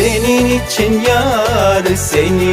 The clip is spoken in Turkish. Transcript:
senin için yar seni